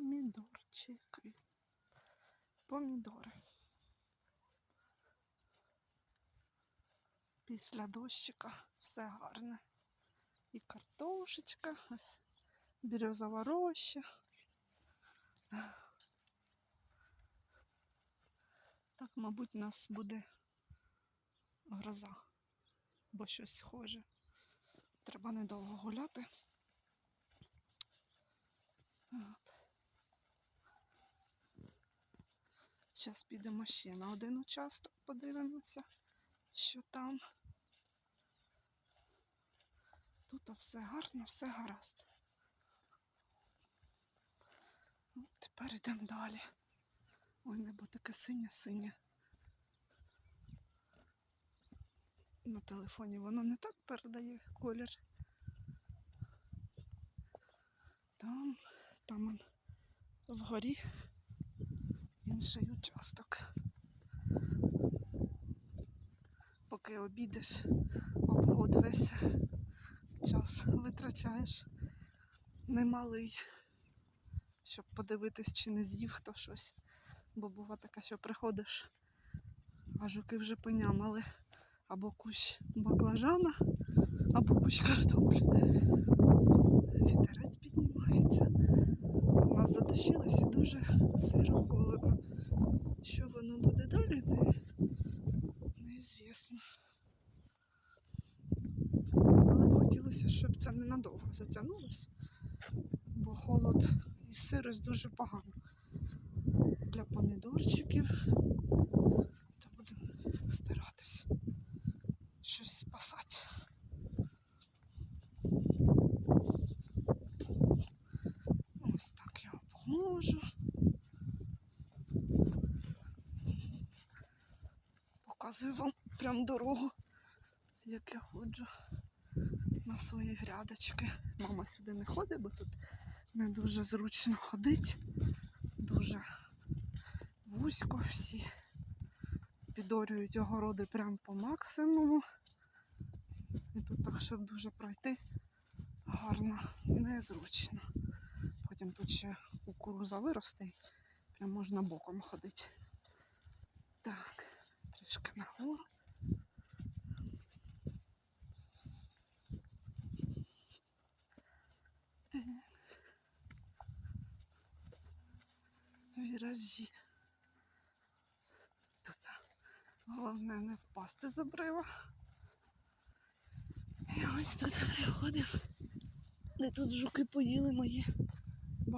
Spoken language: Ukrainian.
Помідорчики. Помідори. Після дощика все гарне. І картошечка, ось бірюзова роща. Так, мабуть, у нас буде гроза, бо щось схоже. Треба недовго гуляти. Зараз підемо ще на один участок, подивимося, що там. Тут все гарно, все гаразд. Ну, тепер йдемо далі. Ой, небо таке синє-синє. На телефоні воно не так передає колір. Там, там вгорі інший участок. Поки обідеш, обход весь час витрачаєш немалий, щоб подивитись, чи не з'їв хто щось. Бо бува таке, що приходиш, а жуки вже понямали або кущ баклажана, або кущ картоплі. Вітерець піднімається. У нас задощилося дуже сиро холодно. Що воно буде далі, не, неізвісно. Але б хотілося, щоб це ненадовго затягнулося, бо холод і сирость дуже погано для помідорчиків. То будемо старатись щось спасати. Ось так я обгожу. Показую вам прям дорогу, як я ходжу на свої грядочки. Мама сюди не ходить, бо тут не дуже зручно ходить. Дуже вузько всі підорюють огороди прямо по максимуму. І тут так, щоб дуже пройти гарно, незручно. Потім тут ще кукуруза виросте, прям можна боком ходити. Так, трішки нагору. Віражі. Тут головне не впасти з обрива. І ось тут переходимо. Де тут жуки поїли мої